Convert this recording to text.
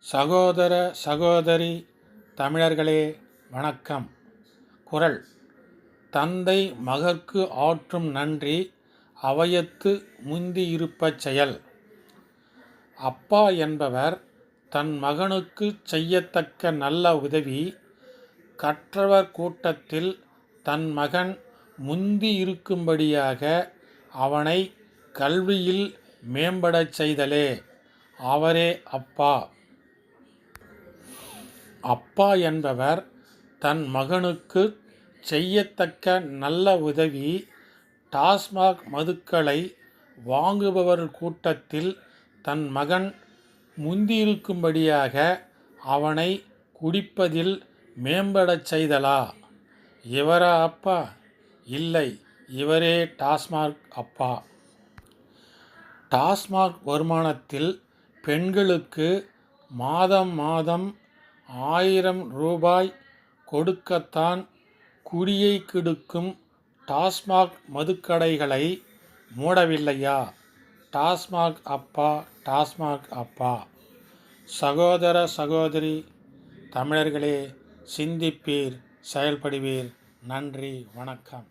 சகோதர சகோதரி தமிழர்களே வணக்கம். குரல். தந்தை மகற்கு ஆற்றும் நன்றி அவையத்து முந்தியிருப்ப செயல். அப்பா என்பவர் தன் மகனுக்குச் செய்யத்தக்க நல்ல உதவி கற்றவர் கூட்டத்தில் தன் மகன் முந்தி இருக்கும்படியாக அவனை கல்வியில் மேம்படச் செய்தலே. அவரே அப்பா. அப்பா என்பவர் தன் மகனுக்குச் செய்யத்தக்க நல்ல உதவி டாஸ்மாக் மதுக்களை வாங்குபவர் கூட்டத்தில் தன் மகன் முந்தியிருக்கும்படியாக அவனை குடிப்பதில் மேம்படச் செய்தலா? இவரா அப்பா? இல்லை இவரே டாஸ்மாக் அப்பா. டாஸ்மாக் வருமானத்தில் பெண்களுக்கு மாதம் மாதம் ஆயிரம் ரூபாய் கொடுக்கத்தான் குடியை கெடுக்கும் டாஸ்மாக் மதுக்கடைகளை மூடவில்லையா? டாஸ்மாக் அப்பா டாஸ்மாக் அப்பா. சகோதர சகோதரி தமிழர்களே சிந்திப்பீர் செயல்படுவீர். நன்றி வணக்கம்.